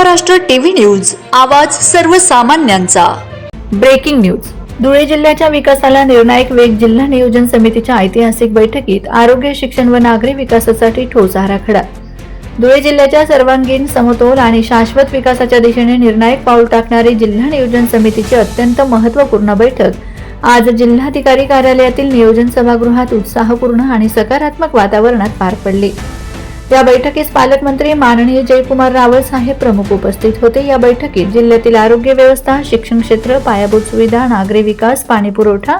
Maharashtra TV news आवाज सर्वसामान्यांचा. Breaking news. Dhule जिल्ह्याच्या विकासाला निर्णायक वेग जिल्हा नियोजन समितीच्या ऐतिहासिक बैठकीत आरोग्य शिक्षण व नागरी विकासासाठी ठोस आराखडा धुळे जिल्ह्याच्या सर्वांगीण समतोल आणि शाश्वत विकासाच्या दिशेने निर्णायक पाऊल टाकणारी जिल्हा नियोजन समितीची अत्यंत महत्त्वपूर्ण बैठक. आज जिल्हाधिकारी कार्यालयातील नियोजन सभागृहात उत्साहपूर्ण आणि सकारात्मक वातावरणात पार पडली. या बैठकीस पालकमंत्री माननीय जयकुमार रावळ साहेब प्रमुख उपस्थित होते. या बैठकीत जिल्ह्यातील आरोग्य व्यवस्था शिक्षण क्षेत्र पायाभूत सुविधा नागरी विकास पाणी पुरवठा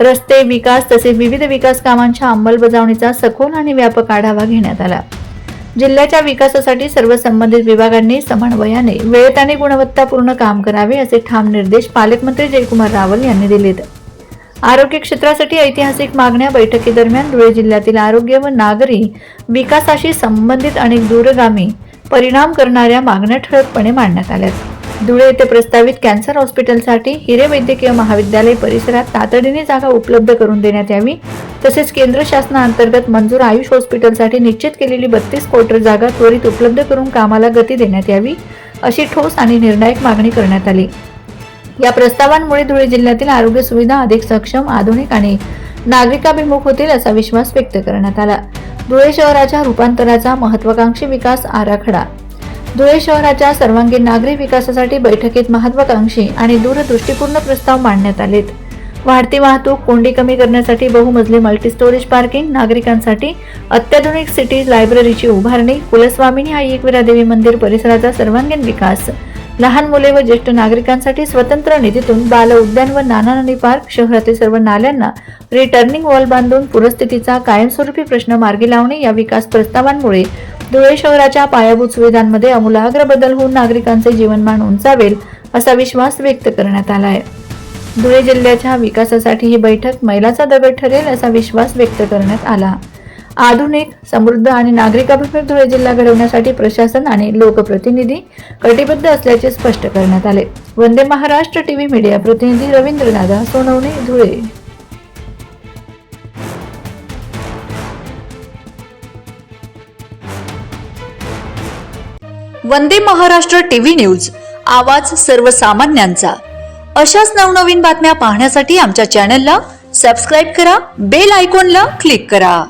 रस्ते विकास तसेच विविध विकास कामांच्या अंमलबजावणीचा सखोल आणि व्यापक आढावा घेण्यात आला. जिल्ह्याच्या विकासासाठी सर्व संबंधित विभागांनी समन्वयाने वेळेत आणि गुणवत्तापूर्ण काम करावे असे ठाम निर्देश पालकमंत्री जयकुमार रावल यांनी दिलेत. आरोग्य क्षेत्रासाठी ऐतिहासिक मागण्या बैठकीदरम्यान धुळे जिल्ह्यातील आरोग्य व नागरी विकासाशी संबंधित अनेक दूरगामी परिणाम करणाऱ्या मागण्या ठळकपणे मांडण्यात आल्या धुळे येथे प्रस्तावित कॅन्सर हॉस्पिटलसाठी हिरे वैद्यकीय महाविद्यालय परिसरात तातडीने जागा उपलब्ध करून देण्यात यावी तसेच केंद्र शासनाअंतर्गत मंजूर आयुष हॉस्पिटलसाठी निश्चित केलेली बत्तीस कोटर जागा त्वरित उपलब्ध करून कामाला गती देण्यात यावी अशी ठोस आणि निर्णायक मागणी करण्यात आली. या प्रस्तावांमुळे धुळे जिल्ह्यातील आरोग्य सुविधा अधिक सक्षम आधुनिक आणि नागरिकाभिमुख होतील असा विश्वास व्यक्त करण्यात आला. धुळे शहराच्या रूपांतराचा महत्वाकांक्षी विकास आराखडा. धुळे शहराच्या सर्वांगीण नागरी विकासासाठी बैठकीत महत्वाकांक्षी आणि दूरदृष्टीपूर्ण प्रस्ताव मांडण्यात आलेत. वाढती वाहतूक कोंडी कमी करण्यासाठी बहुमजली मल्टी स्टोरेज पार्किंग नागरिकांसाठी अत्याधुनिक सिटी लायब्ररीची उभारणी कुलस्वामिनी हा एकविरा देवी मंदिर परिसराचा सर्वांगीण विकास लहान मुले व ज्येष्ठ नागरिकांसाठी स्वतंत्र निधीतून बाल उद्यान व नाना नानी पार्क शहरातील सर्व नाल्यांना रिटर्निंग वॉल बांधून पूरस्थितीचा कायमस्वरूपी प्रश्न मार्गी लावणे या विकास प्रस्तावांमुळे धुळे शहराच्या पायाभूत सुविधांमध्ये आमूलाग्र बदल होऊन नागरिकांचे जीवनमान उंचावेल असा विश्वास व्यक्त करण्यात आला आहे धुळे जिल्ह्याच्या विकासासाठी ही बैठक मैलाचा दगड ठरेल असा विश्वास व्यक्त करण्यात आला. आधुनिक समृद्ध आणि नागरिकाभिमुख धुळे जिल्हा घडवण्यासाठी प्रशासन आणि लोकप्रतिनिधी कटिबद्ध असल्याचे स्पष्ट करण्यात आले. वंदे महाराष्ट्र टीव्ही मीडिया प्रतिनिधी रवींद्रनाथ सोनवणे धुळे. वंदे महाराष्ट्र टीव्ही न्यूज आवाज सर्वसामान्यांचा. अशाच नवनवीन बातम्या पाहण्यासाठी आमच्या चॅनलला सबस्क्राईब करा बेल आयकॉनला क्लिक करा.